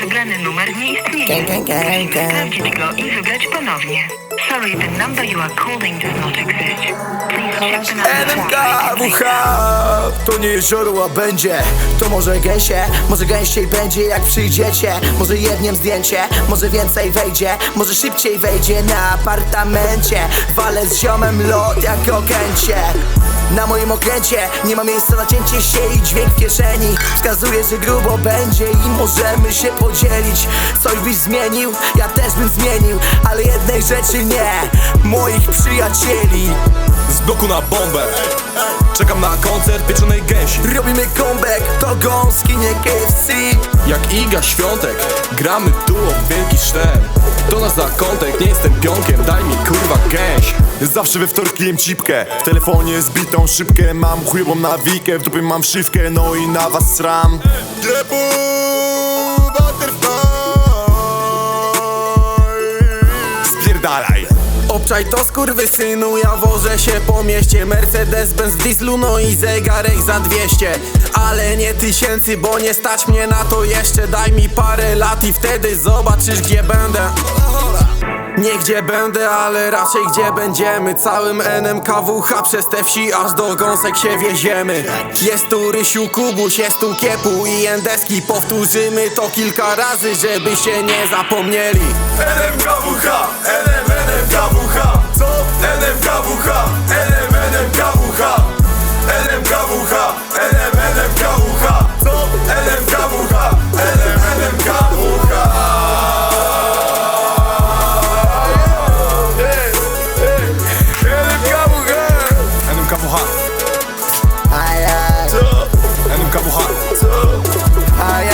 wybrany numer nie istnieje. Sprawdzić go i wybrać ponownie. Sorry, the number you are calling does not exist. Please check the number NMK, twice. WH To nie jezioro, a będzie To może gęsie, może gęściej będzie jak przyjdziecie Może jednym zdjęcie, może więcej wejdzie Może szybciej wejdzie na apartamencie Walę z ziomem lot jak okęcie na moim okręcie nie ma miejsca na cięcie się i dźwięk w kieszeni. Wskazuje, że grubo będzie i możemy się podzielić. Coś byś zmienił, ja też bym zmienił Ale jednej rzeczy nie, moich przyjacieli. Z bloku na bombę. Czekam na koncert pieczonej gęsi. Robimy comeback, to gąski, nie KFC Jak Iga Świątek. Gramy duo wielki sztem To nas za kontek, nie jestem pionkiem Daj mi kurwa gęś Zawsze we wtorki jem cipkę. W telefonie zbitą szybkę. Mam chujową nawikę. W dupie mam wszywkę No i na was sram. Drepu Butterfly. Spierdalaj. Obczaj to skurwysynu, ja wożę się po mieście. Mercedes-Benz w dieslu, no i zegarek za 200 Ale nie tysięcy, bo nie stać mnie na to jeszcze. Daj mi parę lat i wtedy zobaczysz gdzie będę nie gdzie będę, ale raczej gdzie będziemy. Całym NMKWH przez te wsi aż do gąsek się wieziemy. Jest tu Rysiu Kubuś, jest tu Kiepu i Endeski. Powtórzymy to kilka razy, żebyście nie zapomnieli. NMKWH NM NMKWH Co? NMKWH Ay,